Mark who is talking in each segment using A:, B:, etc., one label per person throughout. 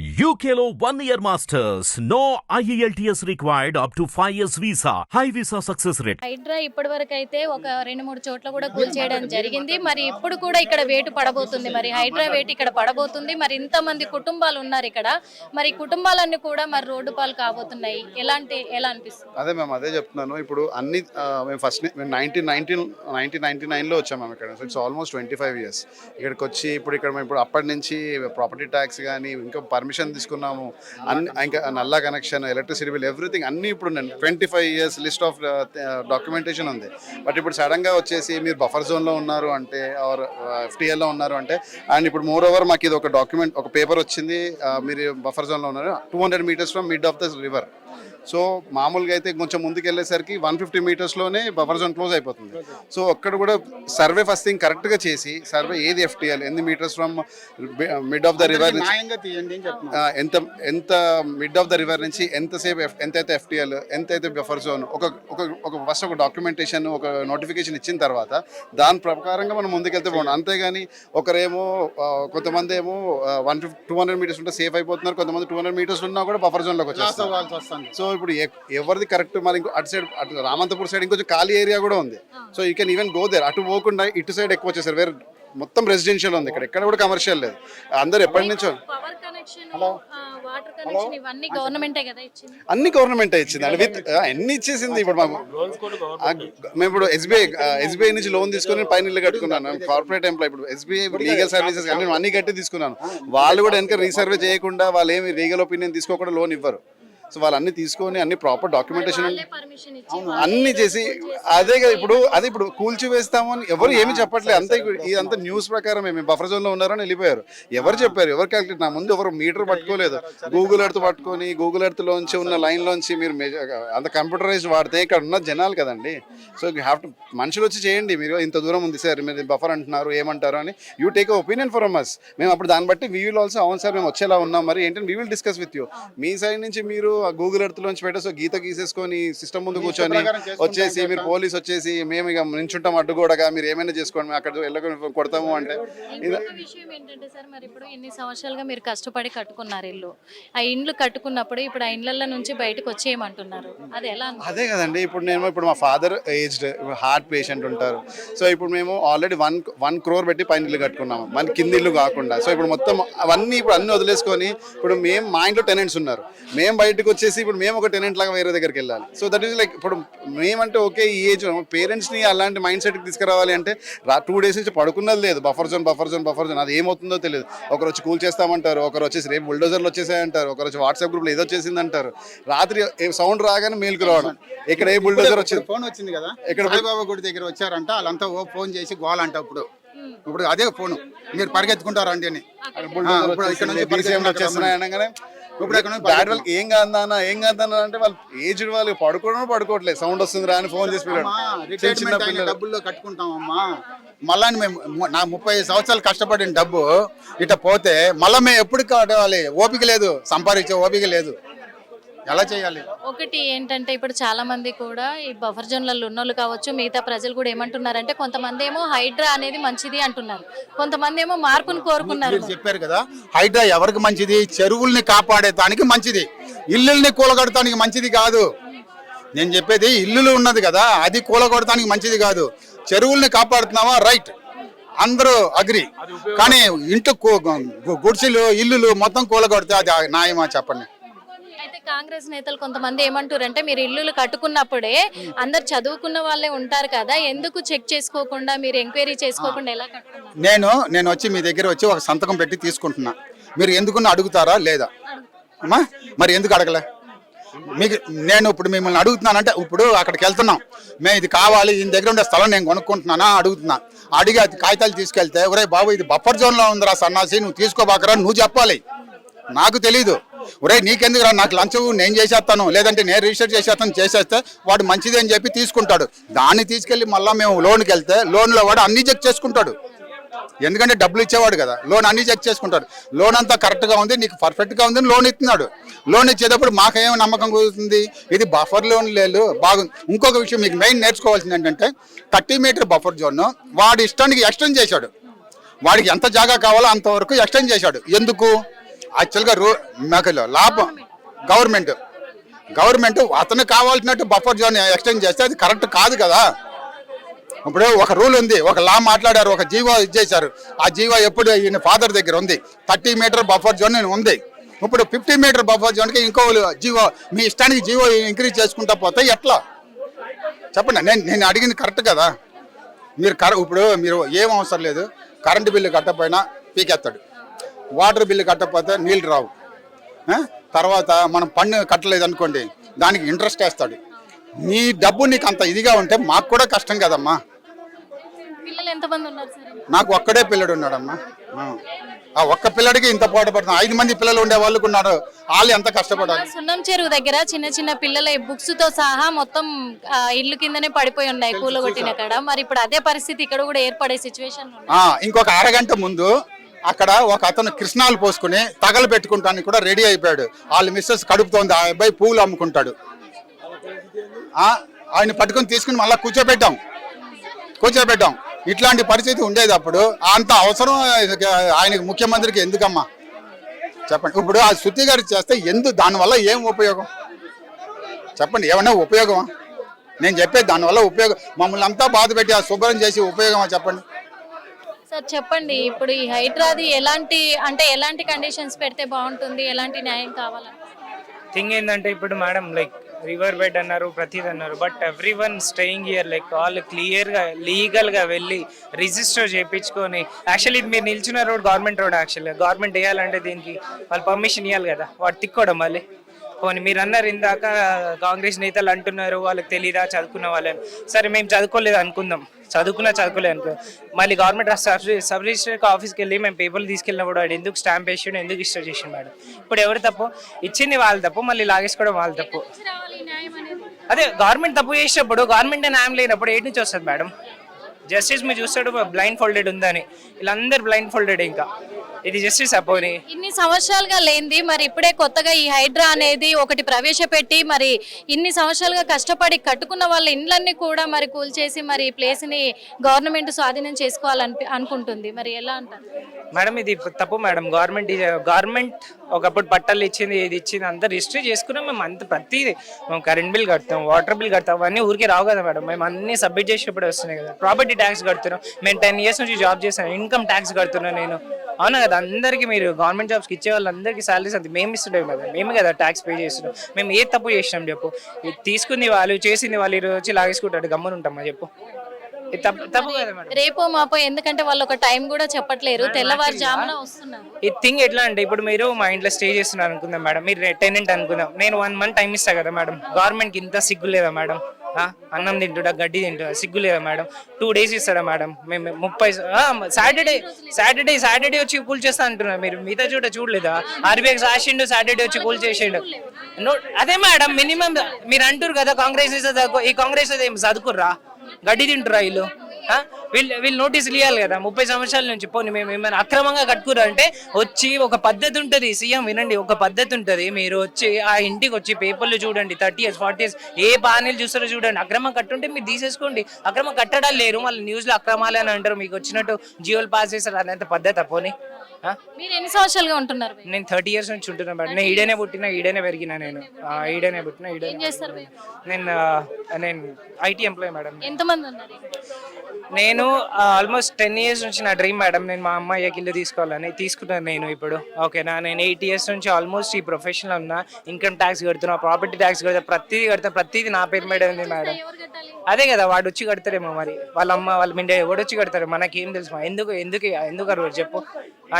A: UKLO one year masters. No E IELTS required up to 5 years visa. High visa success rate.
B: Hydraa ఇప్పటి వరకు అయితే ఒక రెండు మూడు చోట్ల కూడా కూల్చేయడం జరిగింది. మరి ఇప్పుడు కూడా ఇక్కడ వేటు పడబోతుంది. మరి హైడ్రా వేటు ఇక్కడ పడబోతుంది. మరి ఇంతమంది కుటుంబాలు ఉన్నారు ఇక్కడ. మరి కుటుంబాలన్నీ కూడా మరి రోడ్డు పాలు కాబోతున్నాయి. ఎలాంటి ఎలా అనిపిస్తుంది?
C: అదే మ్యామ్ అదే చెప్తున్నాను. ఇప్పుడు అన్ని మేము ఫస్ట్ మేము నైన్టీన్ నైన్టీన్ నైన్టీన్ నైన్టీ నైన్లో వచ్చాం మేము ఇక్కడ. So it's almost twenty five years ఇక్కడికి వచ్చి ఇప్పుడు ఇక్కడ మేము ఇప్పుడు అప్పటి నుంచి ప్రాపర్టీ ట్యాక్స్ కానీ ఇంకా పర్మిషన్ తీసుకున్నాము. అన్ని ఇంకా నల్లా కనెక్షన్ ఎలక్ట్రిసిటీ బిల్ ఎవ్రీథింగ్ అన్ని ఇప్పుడు twenty five years list of documentation ఉంది. బట్ ఇప్పుడు సడన్గా వచ్చేసి మీరు బఫర్ జోన్లో ఉన్నారు అంటే ఆర్ ఎఫ్టీఎల్లో uh, ఉన్నారు అంటే అండ్ ఇప్పుడు మోర్ ఓవర్ మాకు ఇది ఒక డాక్యుమెంట్ ఒక పేపర్ వచ్చింది. Uh, మీరు బఫర్ జోన్లో ఉన్నారు. Two hundred metres from mid of the river so మామూలుగా అయితే కొంచెం ముందుకు వెళ్ళేసరికి వన్ ఫిఫ్టీ మీటర్స్లోనే బఫర్ జోన్ క్లోజ్ అయిపోతుంది. సో అక్కడ కూడా సర్వే ఫస్ట్ థింగ్ కరెక్ట్గా చేసి సర్వే ఏది ఎఫ్టీఎల్ ఎన్ని metres from mid of the river నుంచి ఎంత ఎంత మిడ్ ఆఫ్ ద రివర్ నుంచి ఎంతసేపు ఎంతైతే ఎఫ్టీఎల్ ఎంతైతే బఫర్ జోన్ ఒక ఒక ఒక ఫస్ట్ ఒక డాక్యుమెంటేషన్ ఒక నోటిఫికేషన్ ఇచ్చిన తర్వాత దాని ప్రకారంగా మనం ముందుకెళ్తే బాగుంది అంతేగాని ఒకరేమో కొంతమంది ఏమో one fifty two hundred metres ఉంటే సేఫ్ అయిపోతున్నారు కొంతమంది టూ హండ్రెడ్ మీటర్స్ ఉన్నా కూడా బఫర్ జోన్లోకి వచ్చేస్తారు సో ఇప్పుడు ఎవరిది కరెక్ట్ మరి ఇంకో అటు సైడ్ అటు రామంతపూర్ సైడ్ ఇంకొంచెం ఖాళీ ఏరియా కూడా ఉంది. So you can even go there అటు పోకుండా ఇటు సైడ్ ఎక్కువ వచ్చేసారు. వేరే మొత్తం రెసిడెన్షియల్ ఉంది ఇక్కడ. ఎక్కడ కూడా కమర్షియల్ లేదు. అందరు ఎప్పటి నుంచో
B: పవర్ కనెక్షన్ వాటర్ కనెక్షన్ ఇవన్నీ గవర్నమెంటే కదా ఇచ్చింది?
C: అన్ని గవర్నమెంట్ ఇచ్చింది. అండి విత్ అన్ని ఇచ్చేసింది ఇప్పుడు మాకు. మేము ఇప్పుడు ఎస్బీఐ ఎస్బీఐ నుంచి లోన్ తీసుకొని పైన ఇల్లు కట్టుకున్నాను. కార్పొరేట్ ఎంప్లాయ్ ఇప్పుడు ఎస్బీఐ లీగల్ సర్వీసెస్ అన్ని అన్ని కట్టి తీసుకున్నాను. వాళ్ళు కూడా వెనక రీసర్వే చేయకుండా వాళ్ళు ఏమి లీగల్ ఒపీనియన్ తీసుకోకుండా లోన్ ఇవ్వరు. సో వాళ్ళు అన్ని తీసుకొని అన్ని ప్రాపర్ డాక్యుమెంటేషన్
B: పర్మిషన్ ఇచ్చి
C: అన్ని చేసి అదే కదా ఇప్పుడు అదే ఇప్పుడు కూల్చి వేస్తాము అని ఎవరు ఏమి చెప్పట్లేదు. అంతే ఇదంతా న్యూస్ ప్రకారం మేము బఫర్ జోన్లో ఉన్నారని వెళ్ళిపోయారు. ఎవరు చెప్పారు? ఎవరు క్యాలిక్యులేట్ నా ముందు ఎవరు మీటర్ పట్టుకోలేదు. గూగుల్ ఎర్త్ పట్టుకొని గూగుల్ ఎర్త్ లోంచి ఉన్న లైన్ లోంచి మీరు అంత కంప్యూటరైజ్ వాడితే ఇక్కడ ఉన్న జనాలు కదండి. సో యూ హ్యావ్ టు మనుషులు వచ్చి చేయండి మీరు. ఇంత దూరం ఉంది సార్ మీరు బఫర్ అంటున్నారు ఏమంటారు అని. You take opinion for us మేము అప్పుడు దాన్ని బట్టి వీ విల్ ఆల్సో అవును సార్ మేము వచ్చేలా ఉన్నాం. మరి ఏంటంటే we will discuss with you me side నుంచి మీరు గూగుల్ ఎర్త్ లోంచి పెట్టేసి గీత గీసేసుకొని సిస్టమ్ ముందు కూర్చొని వచ్చేసి మీరు పోలీస్ వచ్చేసి మేము ఇక నించుంటాం అడ్డుగోడగా మీరు ఏమైనా చేసుకోండి అక్కడ వెళ్ళకుండా కొడతాము అంటే.
B: విషయం ఏంటంటే సార్ మరి ఇప్పుడు ఎన్ని సంవత్సరాలుగా మీరు కష్టపడి కట్టుకున్నారు ఇల్లు. ఆ ఇండ్లు కట్టుకున్నప్పుడు ఇప్పుడు ఆ ఇండ్ల నుంచి బయటకు వచ్చేయమంటున్నారు. అది ఎలా?
C: అదే కదండి ఇప్పుడు నేను ఇప్పుడు మా ఫాదర్ ఏజ్డ్ హార్ట్ పేషెంట్ ఉంటారు. సో ఇప్పుడు మేము ఆల్రెడీ వన్ వన్ క్రోర్ పెట్టి పైన ఇల్లు కట్టుకున్నాము. మన కింది ఇల్లు కాకుండా. సో ఇప్పుడు మొత్తం అవన్నీ ఇప్పుడు అన్ని వదిలేసుకొని ఇప్పుడు మేము మా ఇంట్లో టెనెంట్స్ ఉన్నారు. మేము బయటకు వచ్చేసి ఇప్పుడు మేము ఒక టెనెంట్ లాగా వేరే దగ్గరికి వెళ్ళాలి. సో దట్ ఈస్ లైక్ ఇప్పుడు మేమంటే ఓకే ఈ ఏజ్ పేరెంట్స్ని అలాంటి మైండ్ సెట్కి తీసుకురావాలి అంటే రా టూ డేస్ నుంచి పడుకున్నది లేదు. Buffer zone buffer zone buffer zone అది ఏమవుతుందో తెలియదు. ఒకరు వచ్చి కూల్ చేస్తామంటారు ఒకరు వచ్చేసి రేపు బుల్డోజర్లు వచ్చేసాయంటారు ఒకరు వచ్చి వాట్సాప్ గ్రూప్లో ఏదో వచ్చేసింది అంటారు రాత్రి సౌండ్ రాగానే మేలుకు రావడం. ఇక్కడ ఏ బుల్డోజర్ వచ్చింది?
D: ఫోన్ వచ్చింది కదా.
C: ఎక్కడ
D: సాయిబాబా గుడి దగ్గర వచ్చారంట వాళ్ళంతా ఓ ఫోన్ చేసి గోల్ అంట ఇప్పుడు. ఇప్పుడు అదే ఫోన్ మీరు పరిగెత్తుకుంటారు అండి అని. ఇక్కడ నుంచి
C: వచ్చేస్తున్నాయి అనగానే
D: ఇప్పుడు ఎక్కడ
C: బ్యాడ్ వాళ్ళకి ఏం కాదన్నా ఏం కాదన్నా అంటే వాళ్ళు ఏజ్డ్ వాళ్ళు పడుకోవడం పడుకోవట్లేదు. సౌండ్ వస్తుంది రా అని ఫోన్ చేసి పిల్లలు.
D: డబ్బుల్లో కట్టుకుంటామమ్మా. మళ్ళా మేము నా ముప్పై సంవత్సరాలు కష్టపడిన డబ్బు ఇట పోతే మళ్ళీ మేము ఎప్పుడు కట్టాలి ఓపిక లేదు. సంపాదించే ఓపిక లేదు. ఎలా చేయాలి?
B: ఒకటి ఏంటంటే ఇప్పుడు చాలా మంది కూడా ఈ బఫర్ జోన్లలో ఉన్నోళ్ళు కావచ్చు మిగతా ప్రజలు కూడా ఏమంటున్నారంటే కొంతమంది ఏమో హైడ్రా అనేది మంచిది అంటున్నారు. కొంతమంది ఏమో మార్పును కోరుకున్నారు.
D: మీరు చెప్పారు కదా హైడ్రా ఎవరికి మంచిది? చెరువుల్ని కాపాడేదానికి మంచిది. ఇల్లుల్ని కూలగొడటానికి మంచిది కాదు. నేను చెప్పేది ఇల్లులు ఉన్నది కదా అది కూలగొడటానికి మంచిది కాదు. చెరువుల్ని కాపాడుతున్నావా? రైట్ అందరూ అగ్రి కానీ ఇంటి కు- గు- గుడిసెలు ఇల్లులు మొత్తం కూలగొడితే అది న్యాయమా చెప్పండి?
B: కాంగ్రెస్ నేతలు కొంతమంది ఏమంటారంటే మీరు ఇల్లులు కట్టుకున్నప్పుడే అందరు చదువుకున్న వాళ్ళే ఉంటారు కదా ఎందుకు చెక్ చేసుకోకుండా మీరు ఎంక్వైరీ చేసుకోకుండా ఎలా కట్టుకున్నారు?
D: నేను నేను వచ్చి మీ దగ్గర వచ్చి ఒక సంతకం పెట్టి తీసుకుంటున్నా. మీరు ఎందుకున్న అడుగుతారా లేదా? అమ్మా మరి ఎందుకు అడగలే? మీకు నేను ఇప్పుడు మిమ్మల్ని అడుగుతున్నానంటే ఇప్పుడు అక్కడికి వెళ్తున్నాం. మేము ఇది కావాలి ఈయన దగ్గర ఉండే స్థలం నేను కొనుక్కుంటున్నానా అడుగుతున్నా. అడిగి అది కాగితాలు తీసుకెళ్తే ఒరే బాబు ఇది బఫర్ జోన్లో ఉందిరా సన్నాసి నువ్వు తీసుకోబాకరా నువ్వు చెప్పాలి. నాకు తెలీదు. ఒరే నీకెందుకు రా నాకు లంచ్ నేను చేసేస్తాను. లేదంటే నేను రిజిస్టర్ చేసేస్తాను చేసేస్తే వాడు మంచిది అని చెప్పి తీసుకుంటాడు. దాన్ని తీసుకెళ్ళి మళ్ళీ మేము లోన్కి వెళ్తే లోన్లో వాడు అన్ని చెక్ చేసుకుంటాడు. ఎందుకంటే డబ్బులు ఇచ్చేవాడు కదా. లోన్ అన్ని చెక్ చేసుకుంటాడు. లోన్ అంతా కరెక్ట్గా ఉంది నీకు పర్ఫెక్ట్గా ఉంది లోన్ ఇస్తున్నాడు. లోన్ ఇచ్చేటప్పుడు మాకేం నమ్మకం కుదురుతుంది? ఇది బఫర్ లోన్ లేదు. బాగుంది ఇంకొక విషయం మీకు మెయిన్ నేర్చుకోవాల్సింది ఏంటంటే థర్టీ మీటర్ బఫర్ జోన్ వాడి ఇష్టానికి ఎక్స్టెండ్ చేశాడు. వాడికి ఎంత జాగా కావాలో అంతవరకు ఎక్స్టెండ్ చేశాడు. ఎందుకు? యాక్చువల్గా రూ మాకు లాభం. గవర్నమెంట్ గవర్నమెంట్ అతను కావాల్సినట్టు బఫర్ జోన్ ఎక్స్టెండ్ చేస్తే అది కరెక్ట్ కాదు కదా. ఇప్పుడు ఒక రూల్ ఉంది. ఒక లా మాట్లాడారు ఒక జీవో ఇచ్చేశారు ఆ జీవో ఎప్పుడు ఈయన ఫాదర్ దగ్గర ఉంది? థర్టీ మీటర్ బఫర్ జోన్ ఉంది. ఇప్పుడు ఫిఫ్టీ మీటర్ బఫర్ జోన్కి ఇంకో జీవో మీ ఇష్టానికి జీవో ఇంక్రీజ్ చేసుకుంటా పోతే ఎట్లా? చెప్పండి నేను నేను అడిగింది కరెక్ట్ కదా. మీరు కర ఇప్పుడు మీరు ఏం అవసరం లేదు. కరెంటు బిల్లు కట్టకపోయినా పీకెత్తాడు వాటర్ బిల్లు కట్టకపోతే నీళ్ళు రావు? తర్వాత మనం పన్ను కట్టలేదు అనుకోండి దానికి ఇంట్రెస్ట్ వేస్తాడు. నీ డబ్బు నీకు అంత ఇదిగా ఉంటే మాకు కూడా కష్టం కదమ్మా.
B: పిల్లలు ఎంతమంది ఉన్నారు సార్
D: నాకు ఒక్కడే పిల్లడు ఉన్నాడమ్మా. ఆ. ఆ ఒక్క పిల్లడికి ఇంత పోట పడుతుంది. ఐదు మంది పిల్లలు ఉండే వాళ్ళకు ఉన్నారు. వాళ్ళు ఎంత కష్టపడాలి?
B: సున్నం చెరువు దగ్గర చిన్న చిన్న పిల్లల బుక్స్తో సహా మొత్తం ఇల్లు కిందనే పడిపోయి ఉన్నాయి కూలగొట్టిన కాడ. మరి ఇప్పుడు అదే పరిస్థితి ఇక్కడ కూడా ఏర్పడే సిచ్యువేషన్
D: ఆ, ఇంకొక అరగంట ముందు అక్కడ ఒక అతను కృష్ణాలు పోసుకుని తగలు పెట్టుకుంటానికి కూడా రెడీ అయిపోయాడు. వాళ్ళ మిస్సెస్ కడుపుతోంది ఆ అబ్బాయి పువ్వులు అమ్ముకుంటాడు. ఆయన పట్టుకొని తీసుకుని మళ్ళీ కూర్చోబెట్టాం. కూర్చోబెట్టాం. ఇట్లాంటి పరిస్థితి ఉండేది అప్పుడు. అంత అవసరం ఆయనకి ముఖ్యమంత్రికి ఎందుకమ్మా? చెప్పండి. ఇప్పుడు ఆ శృతి గారు చేస్తే ఎందుకు దానివల్ల ఏం ఉపయోగం? చెప్పండి ఏమన్నా ఉపయోగమా? నేను చెప్పేది దానివల్ల ఉపయోగం. మమ్మల్ని అంతా బాధ పెట్టి ఆ శుభ్రం చేసి ఉపయోగమా చెప్పండి?
B: సార్ చెప్పండి. ఇప్పుడు ఈ హైడ్రాది ఎలాంటి అంటే ఎలాంటి కండిషన్స్ పెడితే బాగుంటుంది? ఎలాంటి న్యాయం కావాలని?
E: థింగ్ ఏంటంటే ఇప్పుడు మేడం లైక్ రివర్ బెడ్ అన్నారు ప్రతిది అన్నారు but every one staying year like వాళ్ళు క్లియర్గా లీగల్గా వెళ్ళి రిజిస్టర్ చేయించుకొని యాక్చువల్లీ మీరు నిల్చున్న రోడ్ గవర్నమెంట్ రోడ్ యాక్చువల్గా గవర్నమెంట్ వేయాలంటే దీనికి వాళ్ళు పర్మిషన్ ఇవ్వాలి కదా. వాడు తిక్కోవడం మళ్ళీ. పోనీ మీరు అన్నారు ఇందాక కాంగ్రెస్ నేతలు అంటున్నారు వాళ్ళకి తెలీదా చదువుకున్న వాళ్ళని. సరే మేము చదువుకోలేదు అనుకుందాం. చదువుకున్నా చదువుకోలేదు అనుకో. మళ్ళీ గవర్నమెంట్ సబ్ సబ్ రిజిస్టర్ ఆఫీస్కి వెళ్ళి మేము పేపర్లు తీసుకెళ్ళినప్పుడు వాడు ఎందుకు స్టాంప్ వేసిండు ఎందుకు ఇష్టం చేసిండు మేడం ఇప్పుడు ఎవరు తప్పు? ఇచ్చింది వాళ్ళ తప్పు మళ్ళీ లాగేసుకోవడం వాళ్ళ తప్పు. అదే గవర్నమెంట్ తప్పు చేసినప్పుడు గవర్నమెంట్ న్యాయం లేనప్పుడు ఏటి నుంచి వస్తుంది మేడం? జస్టిస్ మీరు చూస్తాడు బ్లైండ్ ఫోల్డెడ్ ఉందని. వీళ్ళందరూ బ్లైండ్ ఫోల్డెడ్ ఇంకా. ఇది జస్టిస్ అపోని
B: ఇన్ని సంవత్సరాలుగా లేనిది మరి ఇప్పుడే కొత్తగా ఈ హైడ్రా అనేది ఒకటి ప్రవేశపెట్టి మరి ఇన్ని సంవత్సరాలుగా కష్టపడి కట్టుకున్న వాళ్ళ ఇండ్లన్నీ కూడా మరి కూల్చేసి మరి ఈ ప్లేస్ని గవర్నమెంట్ స్వాధీనం చేసుకోవాలని అనుకుంటుంది. మరి ఎలా అంటారు?
E: మేడం ఇది తప్పు మేడం. గవర్నమెంట్ గవర్నమెంట్ ఒకప్పుడు పట్టాలు ఇచ్చింది ఇది ఇచ్చింది అంతా రిజిస్టర్ చేసుకున్నాం. మేము అంత ప్రతిదీ మేము కరెంట్ బిల్ కడతాం వాటర్ బిల్ కడతాం అవన్నీ ఊరికే రావు కదా మేడం. మేము అన్ని సబ్మిట్ చేసినప్పుడు వస్తున్నాయి కదా. ప్రాపర్టీ ట్యాక్స్ కడుతున్నాం. మేము టెన్ ఇయర్స్ నుంచి జాబ్ చేస్తాను ఇన్కమ్ ట్యాక్స్ కడుతున్నాను నేను. అవునా కదా? అందరికీ మీరు గవర్నమెంట్ జాబ్స్కి ఇచ్చే వాళ్ళందరికీ సాలరీస్ అంతే. మేము ఇస్తుండే కదా. మేము కదా ట్యాక్స్ పే చేస్తున్నాం. మేము ఏ తప్పు చేసినాం చెప్పు. తీసుకుంది వాళ్ళు చేసింది వాళ్ళు ఈరోజు వచ్చి లాగేసుకుంటాడు గమ్మునుంటామా చెప్పు.
B: రేపో మాపో ఎందుకంటే వాళ్ళు ఒక టైం కూడా చెప్పట్లేరు. తెల్లవారుజామున వస్తున్నారు.
E: ఈ థింగ్ ఎట్లా అంటే ఇప్పుడు మీరు మా ఇంట్లో స్టే చేస్తున్నారు అనుకుందాం మేడం. మీరు టెనెంట్ అనుకుందాం. నేను వన్ మంత్ టైం ఇస్తా కదా మేడం. గవర్నమెంట్కి ఇంత సిగ్గు లేదా మేడం? అన్నం తింటుడా గడ్డి తింటుడా? సిగ్గు లేదా మేడం? టూ డేస్ ఇస్తాడా మేడం? మేము ముప్పై సాటర్డే సాటర్డే సాటర్డే వచ్చి కూల్ చేస్తా అంటున్నారు మీరు. మిగతా చూడ చూడలేదా? ఆర్బీఐకి రాసిండు సాటర్డే వచ్చి కూల్ చేసిండు. అదే మేడం మినిమం మీరు అంటారు కదా కాంగ్రెస్ ఈ కాంగ్రెస్ ఏం చదువుకుర్రా? గడ్డి తింటురా వీళ్ళు? ఆ? వీళ్ళు వీళ్ళు నోటీసులు ఇవ్వాలి కదా. ముప్పై సంవత్సరాల నుంచి పోనీ మేము ఏమైనా అక్రమంగా కట్టుకురా అంటే వచ్చి ఒక పద్ధతి ఉంటుంది. సీఎం వినండి ఒక పద్ధతి ఉంటుంది. మీరు వచ్చి ఆ ఇంటికి వచ్చి పేపర్లు చూడండి థర్టీ ఇయర్స్ ఫార్టీ ఇయర్స్ ఏ బాణీలు చూస్తారో చూడండి. అక్రమం కట్టుంటే మీరు తీసేసుకోండి. అక్రమం కట్టడాలు లేరు. మళ్ళీ న్యూస్లో అక్రమాలు అని అంటారు. మీకు వచ్చినట్టు జియోలు పాస్ చేస్తారు అనేంత పద్ధతి పోనీ?
B: మీరు ఎన్ని సంవత్సరాలుగా ఉంటున్నారు?
E: నేను థర్టీ ఇయర్స్ నుంచి ఉంటున్నాను మేడం నేను ఈడనే పుట్టిన ఈడనే పెరిగిన నేను. ఆ, ఈడనే పుట్టిన
B: ఏం
E: ఈడనే
B: చేస్తారు?
E: నేను ఆ, నేను ఐటీ ఎంప్లాయ్ మేడం.
B: ఎంతమంది ఉన్నారు?
E: నేను ఆల్మోస్ట్ టెన్ ఇయర్స్ నుంచి నా డ్రీమ్ మేడం. నేను మా అమ్మాయికి ఇల్లు తీసుకోవాలని తీసుకున్నాను నేను ఇప్పుడు. ఓకేనా? నేను ఎయిట్ ఇయర్స్ నుంచి ఆల్మోస్ట్ ఈ ప్రొఫెషన్లో ఉన్నా. ఇన్కమ్ ట్యాక్స్ కడుతున్నా ప్రాపర్టీ ట్యాక్స్ కడతా ప్రతిదీ కడతా ప్రతిదీ నా పేరు మీద ఉంది మేడం. అదే కదా వాడు వచ్చి కడతారేమో మరి. వాళ్ళ అమ్మ వాళ్ళ మిండే ఎవడు వచ్చి కడతారు? మనకేం తెలుసు ఎందుకు ఎందుకు ఎందుకు అరవరు చెప్పు.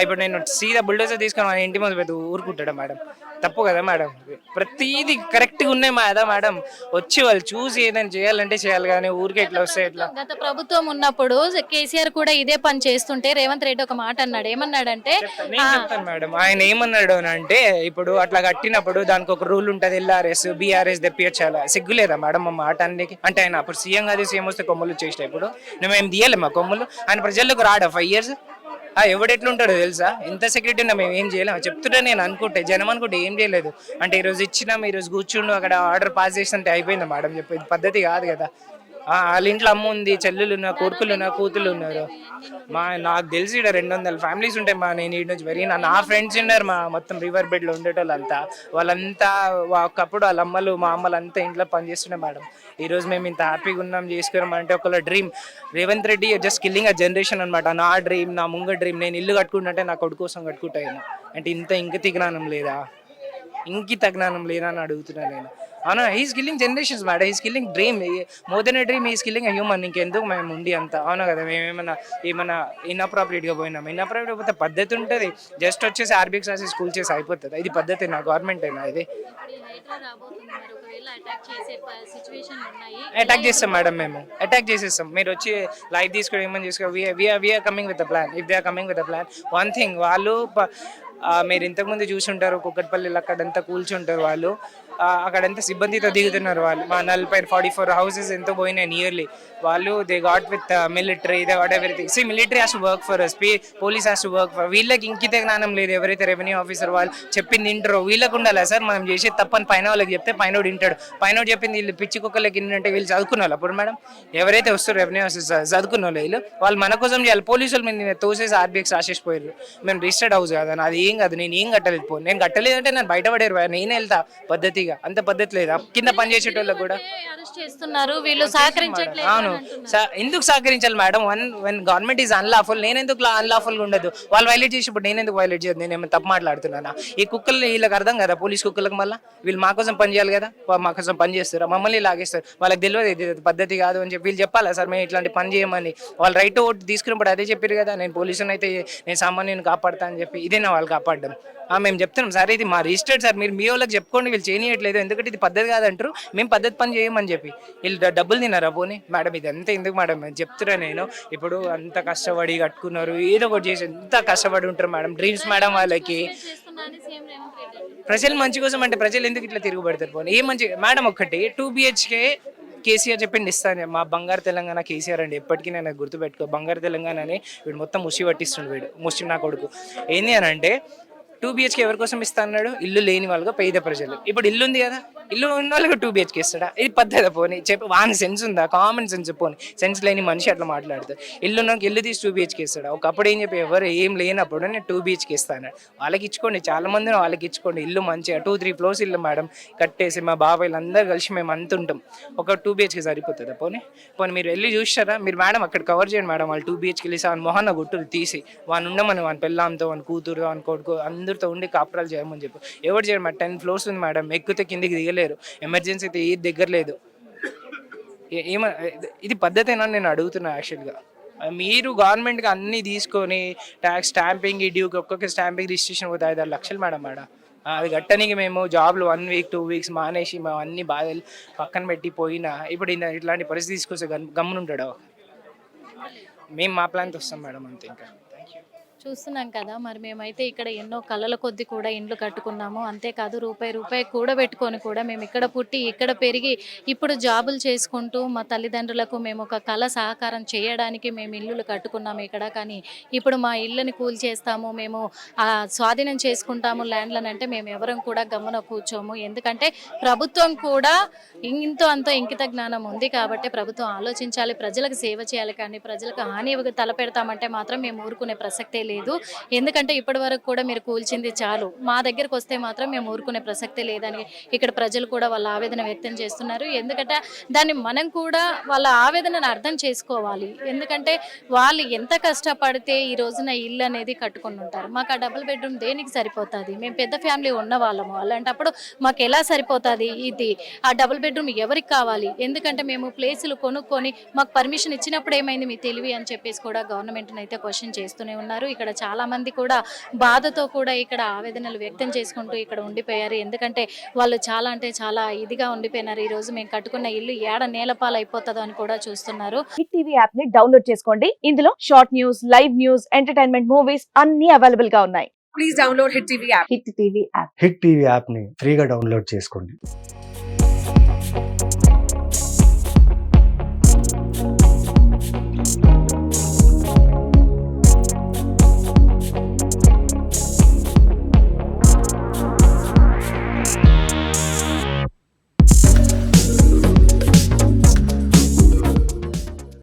E: ఇప్పుడు నేను సీదా బుల్డోజర్ తీసుకొని మన ఇంటి ముందు పెద్ద ఊరుకుంటాడా మేడం? తప్పు కదా మేడం. ప్రతిదీ కరెక్ట్గా ఉన్నాయి మా కదా మేడం. వచ్చి వాళ్ళు చూసి ఏదైనా చేయాలంటే చేయాలి కానీ ఊరికే ఎట్లా వస్తే ఎట్లా?
B: గత ప్రభుత్వం ఉన్నప్పుడు కేసీఆర్ కూడా ఇదే పని చేస్తుంటే రేవంత్ రెడ్డి ఒక మాట అన్నాడు. ఏమన్నాడంటే
E: నేను చెప్తాను మేడం. ఆయన ఏమన్నాడు అని అంటే ఇప్పుడు అట్లా కట్టినప్పుడు దానికి ఒక రూల్ ఉంటుంది. ఎల్ఆర్ఎస్ బీఆర్ఎస్ తెప్పించాలా సిగ్గులేదా మేడం మా మాట అన్నికి? అంటే ఆయన అప్పుడు సీఎం కాదు సీఎం వస్తే కొమ్ములు చేసిన ఇప్పుడు మేము ఏం తీయాలి మా కొమ్ములు? ఆయన ప్రజల్లోకి రాడు ఫైవ్ ఇయర్స్ ఆ ఎవడు ఎట్లుంటాడో తెలుసా? ఎంత సెక్యూరిటీ ఉన్నా మేము ఏం చేయలేము చెప్తుంటే నేను అనుకుంటే జనం అనుకుంటే ఏం చేయలేదు. అంటే ఈ రోజు ఇచ్చినాం ఈ రోజు కూర్చుండు అక్కడ ఆర్డర్ పాస్ చేసినట్టే అయిపోయింది మేడం చెప్పేది. పద్ధతి కాదు కదా. వాళ్ళ ఇంట్లో అమ్మ ఉంది చెల్లెలు ఉన్నా కొడుకులు ఉన్నారు కూతులు ఉన్నారు. మా నాకు తెలిసి ఇక్కడ రెండు వందల ఫ్యామిలీస్ ఉంటాయి మా నేను ఇటు నుంచి పెరిగిన నా ఫ్రెండ్స్ ఉన్నారు మా మొత్తం రివర్ బెడ్లో ఉండేటోళ్ళంతా. వాళ్ళంతా వా- ఒకప్పుడు వాళ్ళ అమ్మలు మా అమ్మలు అంతా ఇంట్లో పనిచేస్తున్నాయి మేడం. ఈ రోజు మేము ఇంత హ్యాపీగా ఉన్నాం చేసుకున్నాం అంటే ఒకళ్ళ dream Revanth Reddy just killing a generation అనమాట నా డ్రీమ్ నా ముంగ డ్రీమ్ నేను ఇల్లు కట్టుకుంటుంటే నా కొడుకు కోసం కట్టుకుంటాను అంటే ఇంత ఇంక జ్ఞానం లేదా? ఇంకిత జ్ఞానం లేదా అని అడుగుతున్నాను నేను. అవునా he's killing generations madam he's killing dream more then dream he's killing human ఇంకెందుకు మేము ఉండి అంత? అవునా కదా? మేము ఏమైనా ఏమైనా ఇన్అప్రాపరేట్గా పోయినాం ఇన్అప్రాపరేట్ పోతే పద్ధతి ఉంటుంది. జస్ట్ వచ్చేసి ఆర్బిక్స్ రాసి స్కూల్ చేసి అయిపోతుంది. ఇది పద్ధతి నా గవర్నమెంట్ అయినా ఇది?
B: అటాక్
E: చేస్తాం మేడం మేము. అటాక్ చేసేస్తాం. మీరు వచ్చి లైవ్ తీసుకుని ఏమని చేసుకో we're coming with plan if they are coming with plan one thing వాళ్ళు మీరు ఇంతకుముందు చూసి ఉంటారు కుక్కట్పల్లిలో అక్కడంతా కూల్చుంటారు వాళ్ళు. అక్కడ ఎంత సిబ్బందితో దిగుతున్నారు వాళ్ళు? మా నలభై ఫార్టీ ఫోర్ హౌసెస్ ఎంతో పోయినాయి నియర్లీ వాళ్ళు they got with military they got everything see military has to work for us police has to work for వీళ్ళకి ఇంకిత జ్ఞానం లేదు ఎవరైతే రెవెన్యూ ఆఫీసర్ వాళ్ళు చెప్పింది వింటారో వీళ్ళకు ఉండాలి సార్? మనం చేసేది తప్పని పైన వాళ్ళకి చెప్తే పైన వింటాడు. పైన చెప్పింది వీళ్ళు పిచ్చి కుక్కలకి ఏంటంటే వీళ్ళు చదువుకున్న వాళ్ళు అప్పుడు మేడం ఎవరైతే వస్తారో రెవెన్యూ ఆఫీసర్ చదువుకున్న వాళ్ళు వీళ్ళు వాళ్ళు మన కోసం చేయాలి. పోలీసులు మీద తోసేసి ఆర్బీఎక్స్ రాసేసిపోయారు మేము రిజిస్టర్డ్ హౌస్ కదా నాది ఏం కాదు నేను ఏం కట్టలేదు పో నేను కట్టలేదంటే నేను బయటపడేరు నేను వెళ్తా. పద్ధతి పద్ధతిగా అంత పద్ధతి లేదా? కింద పని చేసేటోళ్ళకి కూడా?
B: అరెస్ట్ చేస్తున్నారు వీళ్ళు సహకరించట్లేదు
E: అవును. సా- ఎందుకు సహకరించాలి madam? One one government is unlawful నేను ఎందుకు అన్లాఫుల్గా ఉండదు? వాళ్ళు వైలేట్ చేసినప్పుడు నేను ఎందుకు వైలేట్ చేయదు నేను ఏమైనా తప్పు మాట్లాడుతున్నానా? ఈ కుక్కలు వీళ్ళకి అర్థం కదా? పోలీస్ కుక్కలకు మళ్ళీ? వీళ్ళు మా కోసం పని చేయాలి కదా? వా- మా కోసం పని చేస్తారు. మమ్మల్ని లాగేస్తారు వాళ్ళకి తెలియదు ఇది పద్ధతి కాదు అని చెప్పి వీళ్ళు చెప్పాలా? సార్ మేము ఇట్లాంటి పని చేయమని. వాళ్ళు రైట్ ఓటు తీసుకున్నప్పుడు అదే చెప్పారు కదా? నేను పోలీసుని అయితే నేను సామాన్యుని కాపాడుతా అని చెప్పి ఇదేనా వాళ్ళు కాపాడడం? ఆ, మేము చెప్తున్నాం. సార్ ఇది మా రిజిస్టర్డ్ సార్. మీరు మీ వాళ్ళకి చెప్పుకోండి. వీళ్ళు చేయనీయట్లేదు ఎందుకంటే ఇది పద్ధతి కాదంటారు. మేము పద్ధతి పని చేయమని చెప్పి. వీళ్ళు డబ్బులు తిన్నారా? పోనీ. మేడం ఇది అంతా ఎందుకు మేడం? నేను చెప్తున్నా నేను. ఇప్పుడు అంత కష్టపడి కట్టుకున్నారు. ఏదో ఒకటి చేసి ఎంత కష్టపడి ఉంటారు మేడం? డ్రీమ్స్ మేడం వాళ్ళకి. ప్రజలు మంచి కోసం అంటే ప్రజలు ఎందుకు ఇట్లా తిరుగుబడతారు? పోనీ. ఏ మంచి మేడం ఒక్కటి టూ బిహెచ్కే కేసీఆర్ చెప్పింది ఇస్తాను. మా బంగారు తెలంగాణ కేసీఆర్ అండి. ఎప్పటికీ నేను గుర్తుపెట్టుకో. బంగారు తెలంగాణ అని వీడు మొత్తం ముసి పట్టిస్తుండు వీడు. ముసి నా కొడుకు. ఏంది అని అంటే టూ బిహెచ్కే ఎవరి కోసం ఇస్తా అన్నాడు? ఇల్లు లేని వాళ్ళగా పేద ప్రజలు. ఇప్పుడు ఇల్లు ఉంది కదా? ఇల్లు ఉన్న వాళ్ళకి టూ బిహెచ్కే ఇస్తాడా? ఇది పద్ధతి పోనీ చెప్పి వాని సెన్స్ ఉందా? కామన్ సెన్స్ పోనీ. సెన్స్ లేని మనిషి అట్లా మాట్లాడతాడు ఇల్లు ఉన్నోకి ఇల్లు తీసి టూ బిహెచ్కే ఇస్తాడా? ఒకప్పుడు ఏం చెప్పి ఎవరు ఏం లేనప్పుడు నేను టూ బిహెచ్కే ఇస్తాను వాళ్ళకి ఇచ్చుకోండి చాలా మందిని వాళ్ళకి ఇచ్చుకోండి. ఇల్లు మంచిగా టూ త్రీ ఫ్లోర్స్ ఇల్లు మేడం. కట్టేసి మా బాబాయ్లు అందరూ కలిసి మేము అంత ఉంటాం. ఒక టూ బిహెచ్కే సరిపోతుందా పోనీ పోనీ మీరు వెళ్ళి చూసారా మీరు మేడం అక్కడ కవర్ చేయండి మేడం. వాళ్ళు టూ బిహెచ్కి వెళ్ళి వాని మొహన్న గుట్టులు తీసి వాళ్ళు ఉండమని వాని పెళ్ళాంతో వాళ్ళ కూతురు వాళ్ళ కొడుకు అందరితో ఉండి కాపురాలు చేయమని చెప్పి. ఎవరు చేయడం టెన్ ఫ్లోర్స్ ఉంది మేడం. ఎక్కితే కిందికి దిగలేదు. ఎమర్జెన్సీ అయితే ఏది దగ్గర లేదు. ఏ- ఏమ ఇది పద్ధతేనా అని నేను అడుగుతున్నా యాక్చువల్గా మీరు గవర్నమెంట్కి అన్నీ తీసుకొని ట్యాక్స్ స్టాంపింగ్ డ్యూకి ఒక్కొక్క స్టాంపింగ్ రిజిస్ట్రేషన్ పోతే ఐదు ఆరు లక్షలు మేడం మేడం అది కట్టడానికి మేము జాబ్లు వన్ వీక్ టూ వీక్స్ మానేసి మేము అన్ని బాధలు పక్కన పెట్టి పోయినా ఇప్పుడు ఇట్లాంటి పరిస్థితి తీసుకొస్తే గమ్మునుంటాడు? మేము మా ప్లాన్కి వస్తాం మేడం అంతే ఇంకా.
B: చూస్తున్నాం కదా మరి మేమైతే ఇక్కడ ఎన్నో కళల కొద్ది కూడా ఇండ్లు కట్టుకున్నాము. అంతేకాదు రూపాయి రూపాయి కూడబెట్టుకొని కూడా మేము ఇక్కడ పుట్టి ఇక్కడ పెరిగి ఇప్పుడు జాబులు చేసుకుంటూ మా తల్లిదండ్రులకు మేము ఒక కళ సహకారం చేయడానికి మేము ఇల్లులు కట్టుకున్నాము ఇక్కడ. కానీ ఇప్పుడు మా ఇళ్ళని కూల్ చేస్తాము మేము ఆ, స్వాధీనం చేసుకుంటాము ల్యాండ్లను అంటే మేము ఎవరం కూడా గమన కూర్చోము. ఎందుకంటే ప్రభుత్వం కూడా ఇంతో అంతో ఇంకిత జ్ఞానం ఉంది కాబట్టి ప్రభుత్వం ఆలోచించాలి ప్రజలకు సేవ చేయాలి కానీ ప్రజలకు హాని తలపెడతామంటే మాత్రం మేము ఊరుకునే ప్రసక్తే లేదు. ఎందుకంటే ఇప్పటి వరకు కూడా మీరు కూల్చింది చాలు. మా దగ్గరకు వస్తే మాత్రం మేము ఊరుకునే ప్రసక్తే లేదని ఇక్కడ ప్రజలు కూడా వాళ్ళ ఆవేదన వ్యక్తం చేస్తున్నారు. ఎందుకంటే దాన్ని మనం కూడా వాళ్ళ ఆవేదనను అర్థం చేసుకోవాలి. ఎందుకంటే వాళ్ళు ఎంత కష్టపడితే ఈ రోజున ఇల్లు అనేది కట్టుకొని ఉంటారు. మాకు ఆ డబుల్ బెడ్రూమ్ దేనికి సరిపోతుంది? మేము పెద్ద ఫ్యామిలీ ఉన్న వాళ్ళము. అలాంటప్పుడు మాకు ఎలా సరిపోతుంది ఇది? ఆ డబుల్ బెడ్రూమ్ ఎవరికి కావాలి? ఎందుకంటే మేము ప్లేసులు కొనుక్కొని మాకు పర్మిషన్ ఇచ్చినప్పుడు ఏమైంది మీ తెలివి అని చెప్పేసి కూడా గవర్నమెంట్ని అయితే క్వశ్చన్ చేస్తూనే ఉన్నారు. ఇక్కడ చాలా మంది కూడా బాధతో కూడా ఇక్కడ ఆవేదనలు వ్యక్తం చేసుకుంటూ ఇక్కడ ఉండిపోయారు. ఎందుకంటే వాళ్ళు చాలా అంటే చాలా ఇదిగా ఉండిపోయినారు. ఈ రోజు మేము కట్టుకున్న ఇల్లు ఏడ నేలపాలు అయిపోతుందో అని కూడా చూస్తున్నారు.
F: హిట్ టీవీ యాప్ని డౌన్లోడ్ చేసుకోండి. ఇందులో short news live news entertainment movies అన్ని అవైలబుల్గా ఉన్నాయి.
G: Please download Hit TV app.
F: Hit TV app
H: Hit TV యాప్ని ఫ్రీగా డౌన్లోడ్ చేసుకోండి.